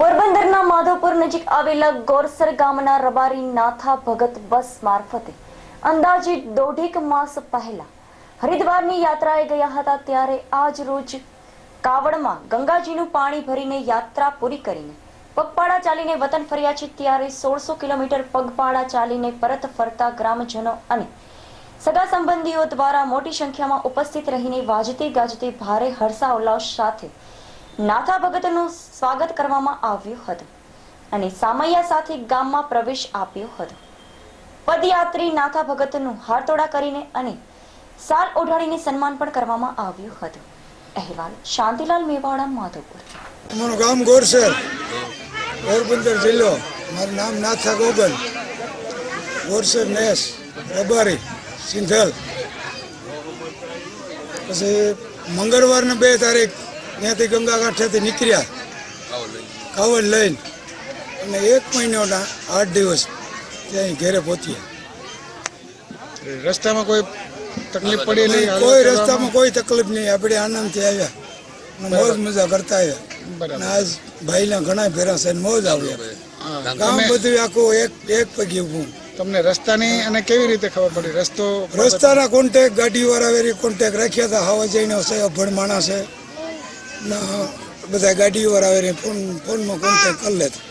પોરબંદરના માધવપુર નજીક આવેલા ગોરસર ગામના રબારી નાથા ભગત બસ મારફતે અંદાજે દોઢેક માસ પહેલા હરિદ્વારની યાત્રાએ ગયા હતા ત્યારે આજ રોજ કાવડમાં ગંગાજીનું પાણી ભરીને યાત્રા પૂરી કરીને પગપાળા ચાલીને વતન ફર્યા છે ત્યારે સોળસો કિલોમીટર પગપાળા ચાલીને પરત ફરતા ગ્રામજનો અને સગા સંબંધીઓ દ્વારા મોટી સંખ્યામાં ઉપસ્થિત રહીને વાજતે ગાજતે ભારે હર્ષા ઉલ્લાસ સાથે નાથા ભગતનું સ્વાગત કરવામાં આવ્યું હતું અને સામૈયા સાથે ગામમાં પ્રવેશ આપ્યો હતો. પદયાત્રી નાથા ભગતનું હારતોડા કરીને અને સાલ ઓઢાડીને સન્માન પણ કરવામાં આવ્યું હતું. અહેવાલ શાંતિલાલ મેવાડા, માધવપુર. અમારું ગામ ગોરસર પોરબંદર જિલ્લો. મારું નામ નાથા ગોગલ. ગોરસર નેસ રબારી. સિંધલ. પછી મંગળવારના બે તારીખ ત્યાંથી ગંગા કાંઠેથી નીકળ્યા. કાવડ લઈને અને એક મહિનાના આઠ દિવસ ત્યાં ઘેરે પહોંચ્યા. રસ્તામાં કોઈ તકલીફ પડી નહીં કોઈ રસ્તામાં કોઈ તકલીફ નહીં. આપણે આનંદથી આવ્યા મોજ મજા કરતા આવ્યા. અને આજ ભાઈના ઘણા ભેરા છે ને મોજ આવ્યા કામ ગામ બધું આખું એક એક પગી ઊભું. તમને રસ્તાની અને કેવી રીતે ખબર પડી? રસ્તો રસ્તાના કોન્ટેક ગાડી વાળા વેરી કોન્ટેક રાખ્યા હતા. હવા જઈને છે અભણ માણસ છે. ને બધા ગાડી વાળા વેરી ફોન ફોનમાં કોન્ટેક કરી લેતા.